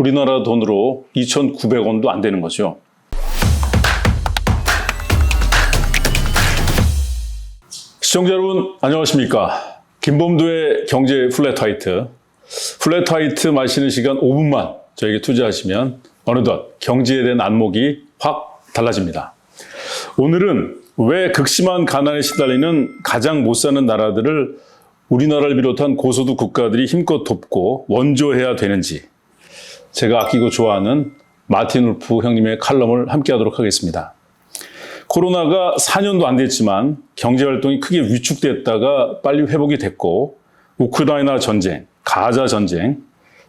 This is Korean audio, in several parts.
우리나라 돈으로 2,900원도 안 되는 거죠. 시청자 여러분 안녕하십니까? 김범도의 경제 플랫 화이트. 플랫 화이트 마시는 시간 5분만 저에게 투자하시면 어느덧 경제에 대한 안목이 확 달라집니다. 오늘은 왜 극심한 가난에 시달리는 가장 못 사는 나라들을 우리나라를 비롯한 고소득 국가들이 힘껏 돕고 원조해야 되는지 제가 아끼고 좋아하는 마틴 울프 형님의 칼럼을 함께 하도록 하겠습니다. 코로나가 4년도 안 됐지만 경제 활동이 크게 위축됐다가 빨리 회복이 됐고 우크라이나 전쟁, 가자 전쟁,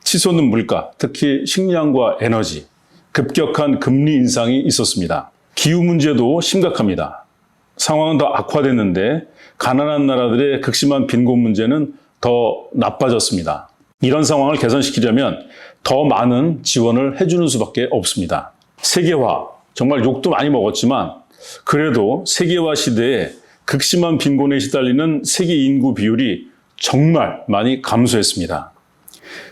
치솟는 물가, 특히 식량과 에너지, 급격한 금리 인상이 있었습니다. 기후 문제도 심각합니다. 상황은 더 악화됐는데 가난한 나라들의 극심한 빈곤 문제는 더 나빠졌습니다. 이런 상황을 개선시키려면 더 많은 지원을 해주는 수밖에 없습니다. 세계화, 정말 욕도 많이 먹었지만 그래도 세계화 시대에 극심한 빈곤에 시달리는 세계 인구 비율이 정말 많이 감소했습니다.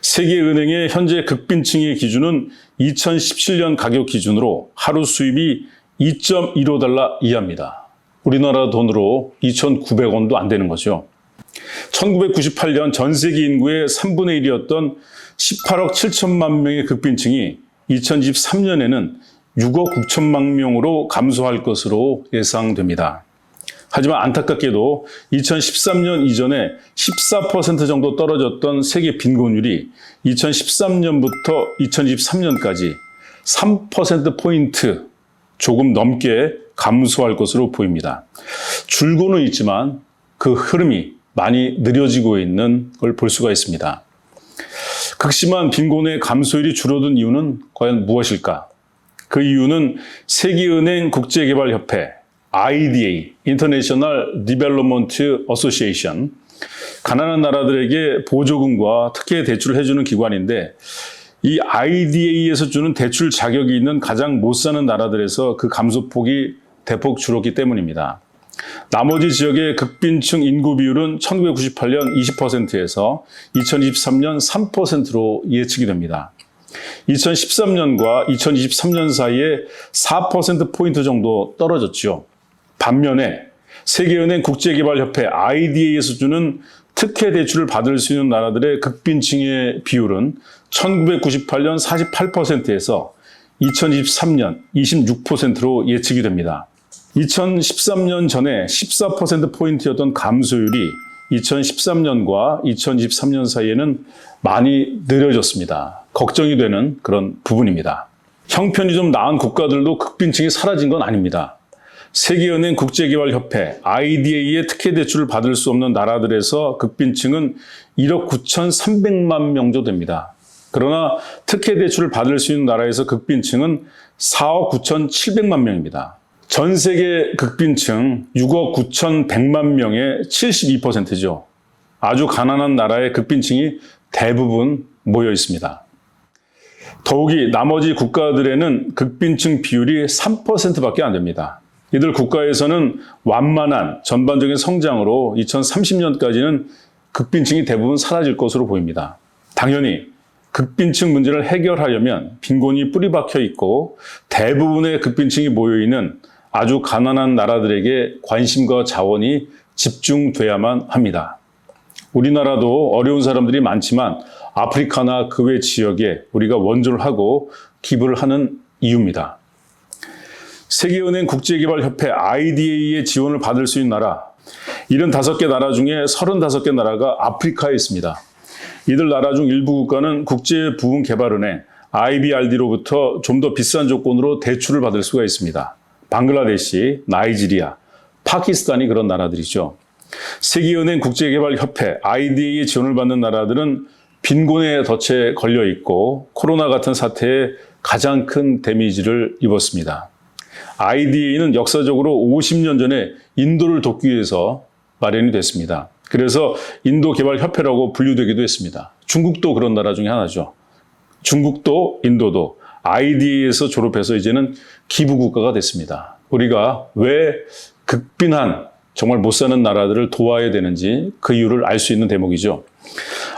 세계은행의 현재 극빈층의 기준은 2017년 가격 기준으로 하루 수입이 2.15달러 이하입니다. 우리나라 돈으로 2,900원도 안 되는 거죠. 1998년 전 세계 인구의 3분의 1이었던 18억 7천만 명의 극빈층이 2023년에는 6억 9천만 명으로 감소할 것으로 예상됩니다. 하지만 안타깝게도 2013년 이전에 14% 정도 떨어졌던 세계 빈곤율이 2013년부터 2023년까지 3%포인트 조금 넘게 감소할 것으로 보입니다. 줄고는 있지만 그 흐름이 많이 느려지고 있는 걸 볼 수가 있습니다. 극심한 빈곤의 감소율이 줄어든 이유는 과연 무엇일까? 그 이유는 세계은행 국제개발협회 IDA (International Development Association) 가난한 나라들에게 보조금과 특혜 대출을 해주는 기관인데 이 IDA에서 주는 대출 자격이 있는 가장 못 사는 나라들에서 그 감소폭이 대폭 줄었기 때문입니다. 나머지 지역의 극빈층 인구 비율은 1998년 20%에서 2023년 3%로 예측이 됩니다. 2013년과 2023년 사이에 4%포인트 정도 떨어졌죠. 반면에 세계은행 국제개발협회 IDA에서 주는 특혜 대출을 받을 수 있는 나라들의 극빈층의 비율은 1998년 48%에서 2023년 26%로 예측이 됩니다. 2013년 전에 14%포인트였던 감소율이 2013년과 2023년 사이에는 많이 느려졌습니다. 걱정이 되는 그런 부분입니다. 형편이 좀 나은 국가들도 극빈층이 사라진 건 아닙니다. 세계은행 국제개발협회 IDA의 특혜 대출을 받을 수 없는 나라들에서 극빈층은 1억 9,300만 명 정도 됩니다. 그러나 특혜 대출을 받을 수 있는 나라에서 극빈층은 4억 9,700만 명입니다. 전 세계 극빈층 6억 9,100만 명의 72%죠. 아주 가난한 나라의 극빈층이 대부분 모여 있습니다. 더욱이 나머지 국가들에는 극빈층 비율이 3%밖에 안 됩니다. 이들 국가에서는 완만한 전반적인 성장으로 2030년까지는 극빈층이 대부분 사라질 것으로 보입니다. 당연히 극빈층 문제를 해결하려면 빈곤이 뿌리박혀 있고 대부분의 극빈층이 모여 있는 아주 가난한 나라들에게 관심과 자원이 집중돼야만 합니다. 우리나라도 어려운 사람들이 많지만 아프리카나 그 외 지역에 우리가 원조를 하고 기부를 하는 이유입니다. 세계은행 국제개발협회 IDA의 지원을 받을 수 있는 나라, 75개 나라 중에 35개 나라가 아프리카에 있습니다. 이들 나라 중 일부 국가는 국제부흥개발은행 IBRD로부터 좀 더 비싼 조건으로 대출을 받을 수가 있습니다. 방글라데시, 나이지리아, 파키스탄이 그런 나라들이죠. 세계은행 국제개발협회 IDA의 지원을 받는 나라들은 빈곤에 덫에 걸려 있고 코로나 같은 사태에 가장 큰 데미지를 입었습니다. IDA는 역사적으로 50년 전에 인도를 돕기 위해서 마련이 됐습니다. 그래서 인도개발협회라고 분류되기도 했습니다. 중국도 그런 나라 중에 하나죠. 중국도 인도도 IDA에서 졸업해서 이제는 기부국가가 됐습니다. 우리가 왜 극빈한 정말 못 사는 나라들을 도와야 되는지 그 이유를 알 수 있는 대목이죠.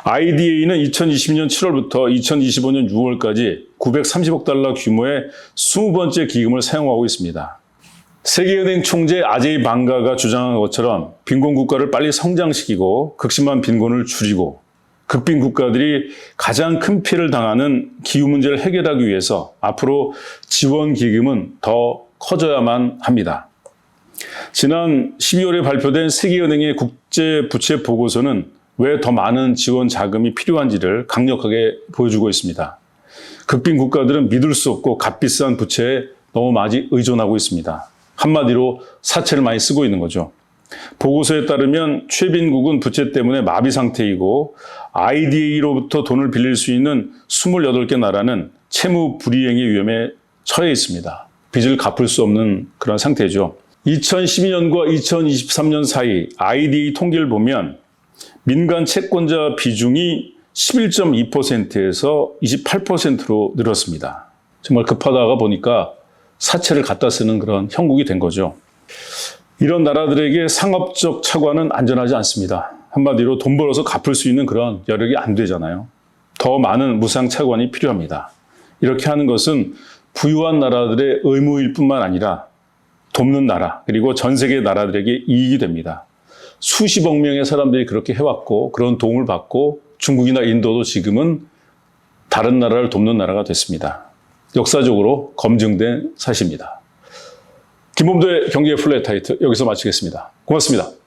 IDA는 2020년 7월부터 2025년 6월까지 930억 달러 규모의 20번째 기금을 사용하고 있습니다. 세계은행 총재 아제이 방가가 주장한 것처럼 빈곤 국가를 빨리 성장시키고 극심한 빈곤을 줄이고 극빈 국가들이 가장 큰 피해를 당하는 기후 문제를 해결하기 위해서 앞으로 지원 기금은 더 커져야만 합니다. 지난 12월에 발표된 세계은행의 국제 부채 보고서는 왜 더 많은 지원 자금이 필요한지를 강력하게 보여주고 있습니다. 극빈 국가들은 믿을 수 없고 값비싼 부채에 너무 많이 의존하고 있습니다. 한마디로 사채를 많이 쓰고 있는 거죠. 보고서에 따르면 최빈국은 부채 때문에 마비 상태이고 IDA로부터 돈을 빌릴 수 있는 28개 나라는 채무 불이행의 위험에 처해 있습니다. 빚을 갚을 수 없는 그런 상태죠. 2012년과 2023년 사이 IDA 통계를 보면 민간 채권자 비중이 11.2%에서 28%로 늘었습니다. 정말 급하다가 보니까 사채를 갖다 쓰는 그런 형국이 된 거죠. 이런 나라들에게 상업적 차관은 안전하지 않습니다. 한마디로 돈 벌어서 갚을 수 있는 그런 여력이 안 되잖아요. 더 많은 무상 차관이 필요합니다. 이렇게 하는 것은 부유한 나라들의 의무일 뿐만 아니라 돕는 나라, 그리고 전 세계 나라들에게 이익이 됩니다. 수십억 명의 사람들이 그렇게 해왔고, 그런 도움을 받고, 중국이나 인도도 지금은 다른 나라를 돕는 나라가 됐습니다. 역사적으로 검증된 사실입니다. 김범도의 경제 플랫 타이트 여기서 마치겠습니다. 고맙습니다.